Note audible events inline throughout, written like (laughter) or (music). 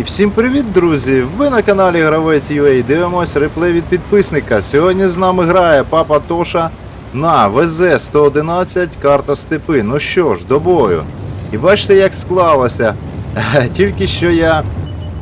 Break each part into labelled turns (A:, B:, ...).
A: І всім привіт, друзі! Ви на каналі Гравець UA дивимось реплей від підписника. Сьогодні з нами грає папа Тоша на ВЗ-111 карта степи. Ну що ж, до бою. І бачите, як склалося. Тільки що я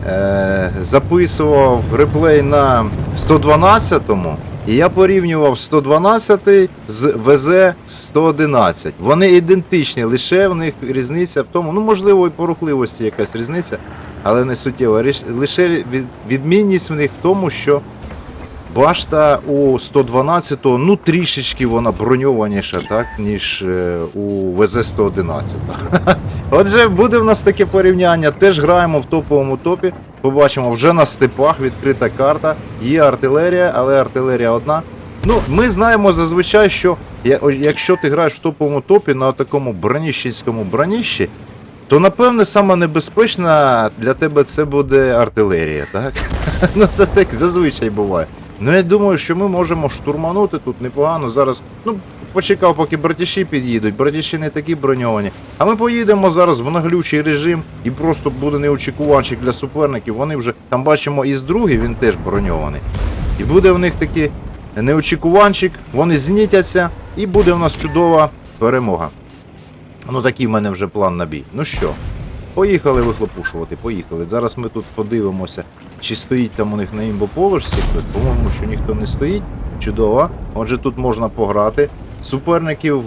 A: е, записував реплей на 112-му, і я порівнював 112 з ВЗ-111. Вони ідентичні, лише в них різниця в тому, ну можливо, і по рухливості якась різниця, але не суттєва. Ріш- Лише відмінність в них в тому, що башта у 112-го, ну трішечки вона броньованіша, так, ніж е, у ВЗ-111. (laughs) Отже, буде в нас таке порівняння. Теж граємо в топовому топі. Побачимо, вже на степах відкрита карта. Є артилерія, але артилерія одна. Ну, ми знаємо зазвичай, що якщо ти граєш в топовому топі на такому броніщенському броніщі, то напевне саме небезпечна для тебе це буде артилерія, так? (laughs) ну це так зазвичай буває. Ну я думаю, що ми можемо штурманути тут непогано. Зараз, ну, почекав, поки братіші під'їдуть. Братіші не такі броньовані. А ми поїдемо зараз в наглючий режим і просто буде неочікуванчик для суперників. Вони вже там бачимо із другий, він теж броньований. І буде в них такий неочікуванчик, вони знітяться, і буде в нас чудова перемога. Ну такий в мене вже план на бій. Ну що, поїхали вихлопушувати, поїхали. Зараз ми тут подивимося, чи стоїть там у них на імбоположці. По-моєму, що ніхто не стоїть. Чудово. Отже, тут можна пограти. Суперників,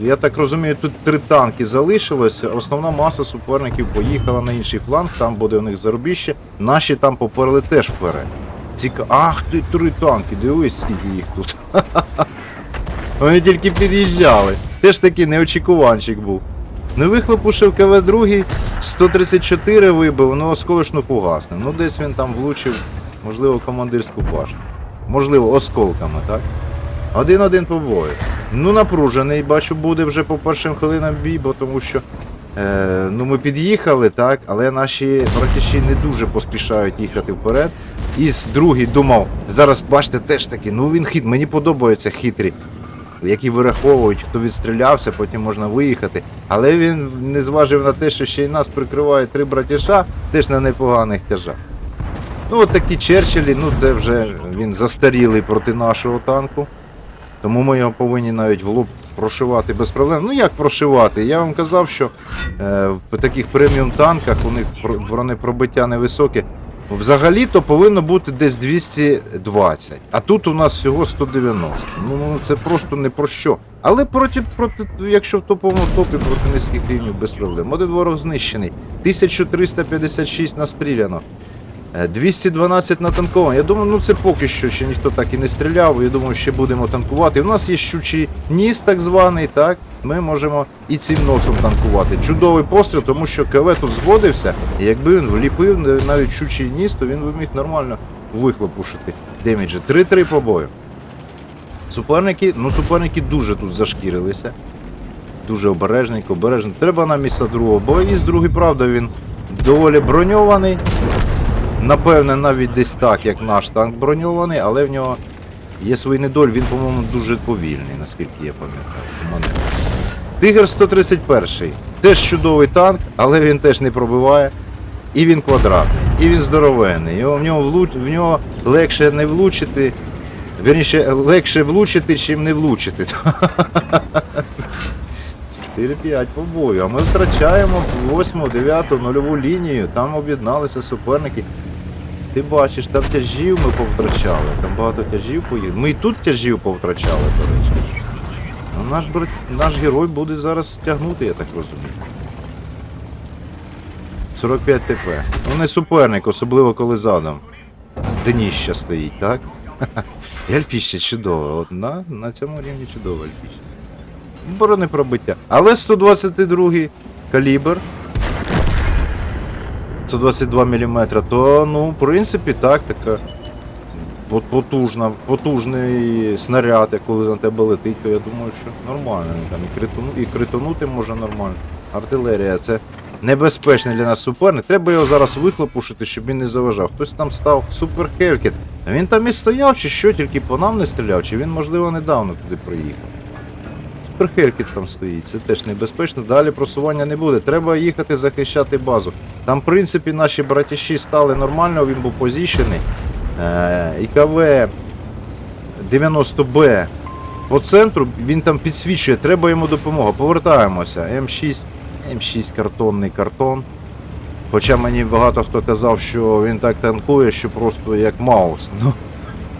A: я так розумію, тут три танки залишилось. Основна маса суперників поїхала на інший фланг, там буде у них зарубіще. Наші там поперли теж вперед. Ціка... Ах ти три танки, дивись, скільки їх тут. (laughs) Вони тільки під'їжджали. Теж такий неочікуванчик був. Ну вихлопушив КВ другий, 134 вибив, ну осколочно фугасним. Ну десь він там влучив, можливо, командирську башню. Можливо, осколками, так? Один-один по бою. Ну, напружений, бачу, буде вже по першим хвилинам бій, бо тому що е, ну, ми під'їхали, так, але наші братіші не дуже поспішають їхати вперед. І з другий думав, зараз бачите, теж таки, ну він хит, мені подобаються хитрі, які вираховують, хто відстрілявся, потім можна виїхати. Але він не зважив на те, що ще й нас прикриває три братіша, теж на непоганих тяжах. Ну, от такі Черчиллі, ну це вже він застарілий проти нашого танку. Тому ми його повинні навіть в лоб прошивати без проблем. Ну як прошивати? Я вам казав, що е, в таких преміум танках у них бронепробиття невисоке. Взагалі-то повинно бути десь 220, а тут у нас всього 190. Ну ну, це просто не про що. Але проти, проти, якщо в топовому топі проти низьких рівнів без проблем. Один ворог знищений, 1356 настріляно. Е, 212 натанковано. Я думаю, ну це поки що ще ніхто так і не стріляв. Я думаю, ще будемо танкувати. У нас є щучий ніс, так званий, так. Ми можемо і цим носом танкувати. Чудовий постріл, тому що КВ тут згодився. І якби він вліпив е, навіть щучий ніс, то він би міг нормально вихлопушити деміджі. 3-3 по бою. Суперники, ну суперники дуже тут зашкірилися. Дуже обережненько, обережно. Треба нам місця другого. Бо і з другий, правда, він доволі броньований. Напевне, навіть десь так, як наш танк броньований, але в нього є свій недоль, він, по-моєму, дуже повільний, наскільки я пам'ятаю. Тигр 131. Теж чудовий танк, але він теж не пробиває. І він квадратний, і він здоровенний. Його, в, нього влуч, в нього легше не влучити. Вірніше, легше влучити, чим не влучити. 4-5 по бою, а ми втрачаємо 8, 9, нульову лінію, там об'єдналися суперники. Ти бачиш, там тяжів ми повтрачали, там багато тяжів поїхали. Ми і тут тяжів повтрачали, до речі. Ну, наш, брат, наш герой буде зараз тягнути, я так розумію. 45 ТП. Ну не суперник, особливо коли задом. Дніща стоїть, так? (laughs) І чудово. От на, на цьому рівні чудово альпіще. Бронепробиття. Але 122 калібр. 122 мм, то, ну, в принципі, так, така потужна, потужний снаряд, коли на тебе летить, то я думаю, що нормально. Там і, критону, і критонути може нормально. Артилерія, це небезпечний для нас суперник. Треба його зараз вихлопушити, щоб він не заважав. Хтось там став супер Хелькет. А він там і стояв, чи що, тільки по нам не стріляв, чи він, можливо, недавно туди приїхав. Суперхеркіт там стоїть, це теж небезпечно. Далі просування не буде. Треба їхати захищати базу. Там, в принципі, наші братіші стали нормально, він був позіщений. Е, ІКВ 90Б по центру, він там підсвічує, треба йому допомога. Повертаємося. М6, М6 картонний картон. Хоча мені багато хто казав, що він так танкує, що просто як Маус. Ну,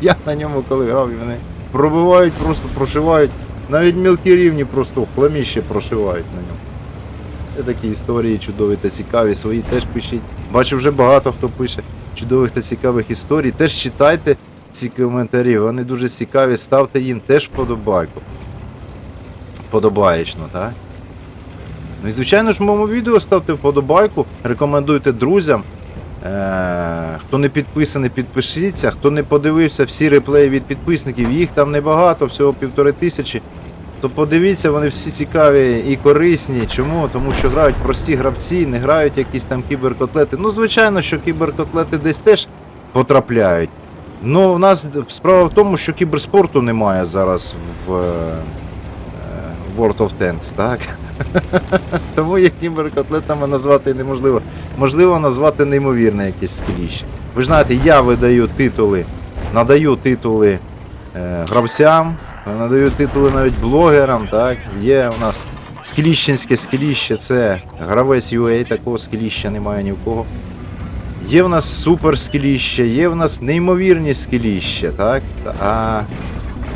A: я на ньому коли грав, і вони пробивають, просто прошивають. Навіть мілкі рівні просто хламіще прошивають на ньому. Це такі історії чудові та цікаві, свої теж пишіть. Бачу, вже багато хто пише чудових та цікавих історій. Теж читайте ці коментарі, вони дуже цікаві, ставте їм теж вподобайку. Вподобаєчно, так? Ну і звичайно ж в моєму відео ставте вподобайку, рекомендуйте друзям. Е, хто не підписаний, підпишіться. Хто не подивився всі реплеї від підписників, їх там небагато, всього півтори тисячі. То подивіться, вони всі цікаві і корисні. Чому? Тому що грають прості гравці, не грають якісь там кіберкотлети. Ну, звичайно, що кіберкотлети десь теж потрапляють. Ну, в нас справа в тому, що кіберспорту немає зараз в е, World of Tanks, так? (laughs) Тому їх кіберкотлетами назвати неможливо. Можливо назвати неймовірне якесь скеліще. Ви знаєте, я видаю титули, надаю титули е, гравцям, надаю титули навіть блогерам. Так? Є у нас скеліщенське скеліще, це гравець UA, такого скеліща немає ні в кого. Є в нас супер скеліще, є в нас неймовірні скеліща, так? А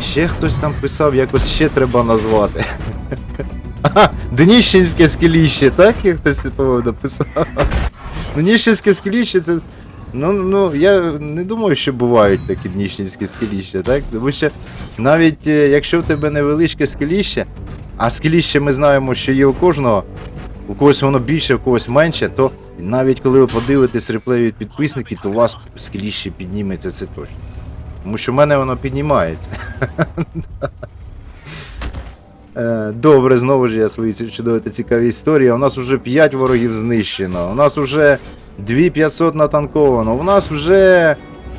A: ще хтось там писав, якось ще треба назвати. Ага, Дніщенське скеліще, так як хтось написав. Дніщенське скеліще це. Ну, ну, я не думаю, що бувають такі дніщенські скеліща, так? Тому що навіть е, якщо в тебе невеличке скеліще, а скеліще ми знаємо, що є у кожного, у когось воно більше, у когось менше, то навіть коли ви подивитесь реплей від підписників, то у вас скеліще підніметься, це точно. Тому що в мене воно піднімається. (laughs) Е, Добре, знову ж я свої чудові та цікаві історії. У нас вже 5 ворогів знищено. У нас вже 2500 натанковано. У нас вже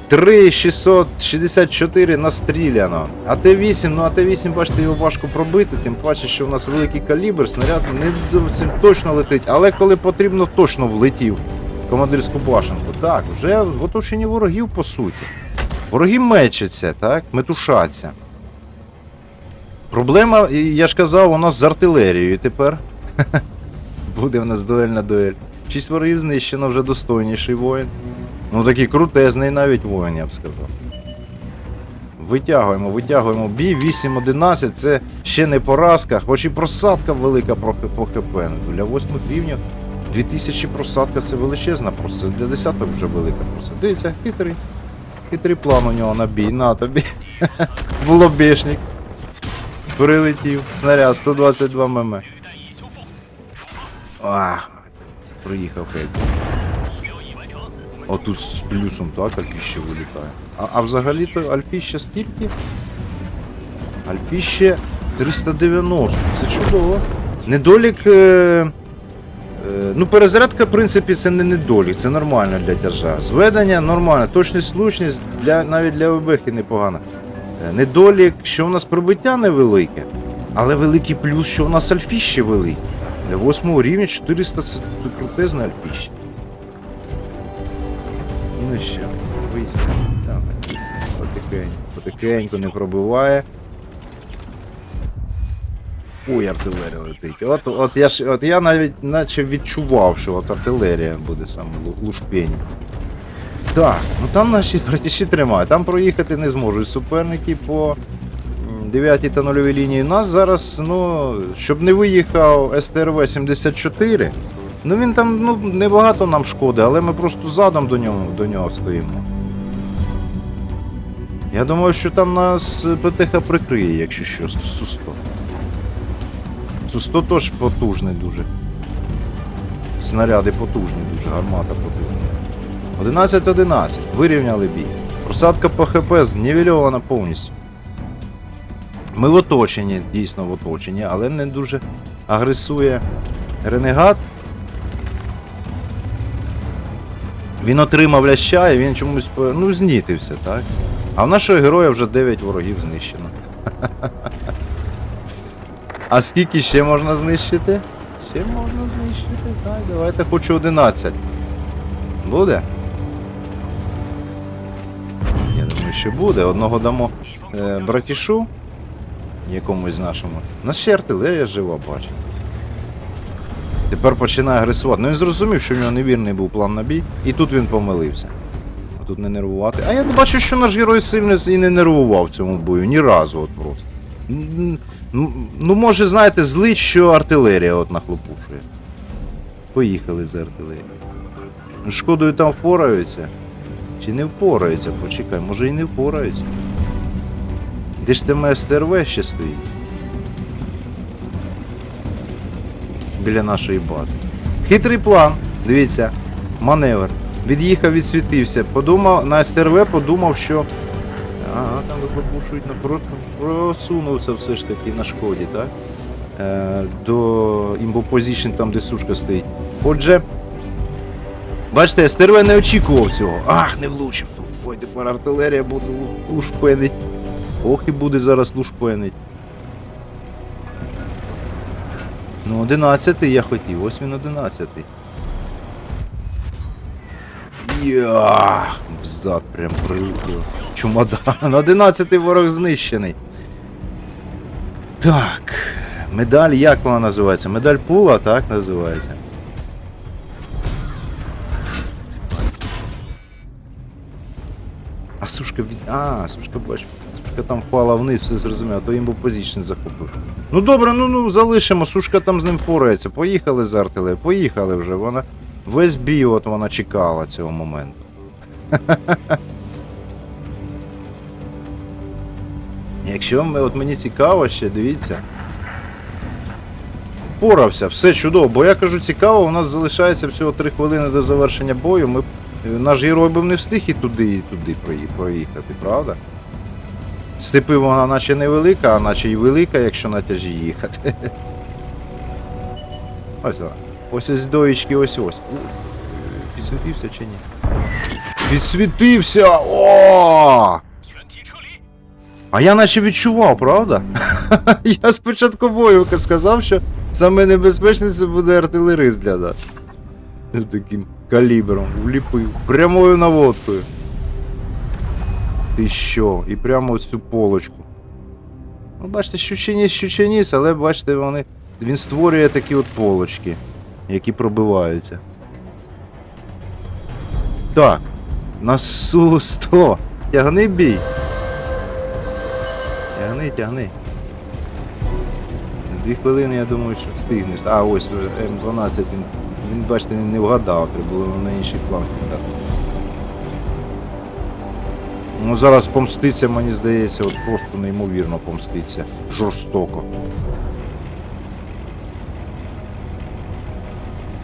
A: 3664 настріляно. А Т8, ну а Т8, бачите, його важко пробити, тим паче, що у нас великий калібр, снаряд не зовсім точно летить, але коли потрібно, точно влетів. Командирську башенку. Так, вже в оточенні ворогів, по суті. Вороги мечаться, так, метушаться. Проблема, я ж казав, у нас з артилерією тепер. (laughs) Буде в нас дуельна дуель. Шість ворогів знищено, вже достойніший воїн. Ну такий крутезний навіть воїн, я б сказав. Витягуємо, витягуємо бій. 8-11 це ще не поразка, хоч і просадка велика по ХП. Для 8 рівнів 2000 просадка це величезна просадка. Для десяток вже велика просадка. Дивіться, хитрий. Хитрий план у нього на бій. На тобі. (laughs) В лобешник. Прилетів. Снаряд 122 мм. Ах, приїхав хейт. О, тут з плюсом так альфіще вилітає. А, а взагалі-то альфіще скільки? Альфіще 390. Це чудово. Недолік. Е, е, ну, перезарядка, в принципі, це не недолік, це нормально для тяжа. Зведення нормально, точність влучність для, навіть для вибехи непогано. Е, Недолік, що в нас прибиття невелике, але великий плюс, що в нас альфіще велике. Для 8 рівня 400 це, це крутезне альфіще. Ну що. Давай. Потихеньку, потихеньку не пробиває. Ой, артилерія летить. От, от, я ж, от я навіть наче відчував, що от артилерія буде саме лу- лушпень. Так, ну там наші (laughs) братіші тримають, там проїхати не зможуть суперники по 9 та 0 лінії. У нас зараз, ну, щоб не виїхав СТРВ-74, ну він там ну, небагато нам шкоди, але ми просто задом до нього, до нього стоїмо. Я думаю, що там нас ПТХ прикриє, якщо що, Су-100. Су-100 теж потужний дуже. Снаряди потужні дуже, гармата потужна. 11-11. Вирівняли бій. Просадка по ХП знівельована повністю. Ми в оточенні, дійсно в оточенні, але не дуже агресує ренегат. Він отримав ляща і він чомусь ну, знітився, так? А в нашого героя вже 9 ворогів знищено. (laughs) А скільки ще можна знищити? Ще можна знищити, так, давайте хочу 11. Буде? Я думаю, що буде. Одного дамо е, братішу якомусь нашому. У нас ще артилерія жива, бачу. Тепер починає агресувати. Ну він зрозумів, що в нього невірний був план на бій, і тут він помилився. А Тут не нервувати. А я бачу, що наш герой сильно і не нервував в цьому бою. Ні разу от просто. Ну, ну може, знаєте, злить, що артилерія от нахлопушує. Поїхали за артилерією. Ну, Шкодою там впораються. Чи не впораються? Почекай, може і не впораються. Де ж там СТРВ ще стоїть? Біля нашої бази. Хитрий план, дивіться, маневр. Від'їхав, відсвітився. Подумав, на СТРВ подумав, що. Ага, там вихлопушують на про- просунувся все ж таки на шкоді, так? Е, до імбопозішн, там де сушка стоїть. Отже, бачите, СТРВ не очікував цього. Ах, не влучив. Ой, тепер артилерія буде лу- лушпенить. Ох і буде зараз лушпенить. Ну, 11 я хотів, ось він 11. Я взад прям прилетіло. Чумодан. 11 ворог знищений. Так. Медаль, як вона називається? Медаль пула, так називається. А сушка від. А, сушка бач. Сушка там впала вниз, все зрозуміло, то їм позицію захопив. Ну добре, ну ну залишимо, сушка там з ним впорається. Поїхали з артилерією, поїхали вже. Вона весь бій, от вона чекала цього моменту. (laughs) Якщо ми, от мені цікаво ще, дивіться. Впорався, все чудово, бо я кажу цікаво, у нас залишається всього 3 хвилини до завершення бою. Ми, е, наш герой би не встиг і туди, і туди проїхати, правда? Степи вона наче невелика, а наче й велика, якщо на тяжі їхати. (laughs) Ось вона. Ось ось доїчки, ось ось. Підсвітився чи ні? Підсвітився! О! А я наче відчував, правда? (laughs) я спочатку бою сказав, що саме небезпечне це буде артилерист для нас. Таким калібром вліпив. Прямою наводкою. Ти що? І прямо ось цю полочку. Ну, бачите, щученіс, щученіс, але бачите, вони. Він створює такі от полочки, які пробиваються. Так. На Су-100. Тягни бій. Тягни, тягни. Дві хвилини, я думаю, що встигнеш. А, ось М12, він, він бачите, не вгадав, треба було на інший план. Ну зараз помститься, мені здається, от просто неймовірно помститься. Жорстоко.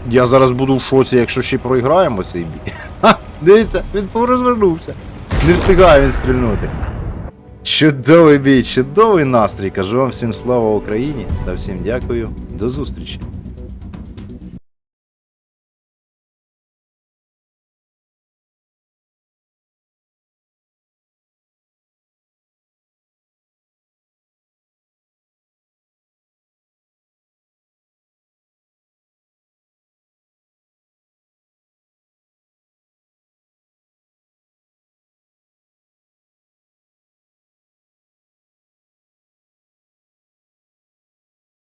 A: Я зараз буду в шоці, якщо ще програємо цей бій. Ха, дивіться, він порозвернувся. Не встигає він стрільнути. Чудовий бій, чудовий настрій. Кажу вам всім слава Україні та всім дякую. До зустрічі.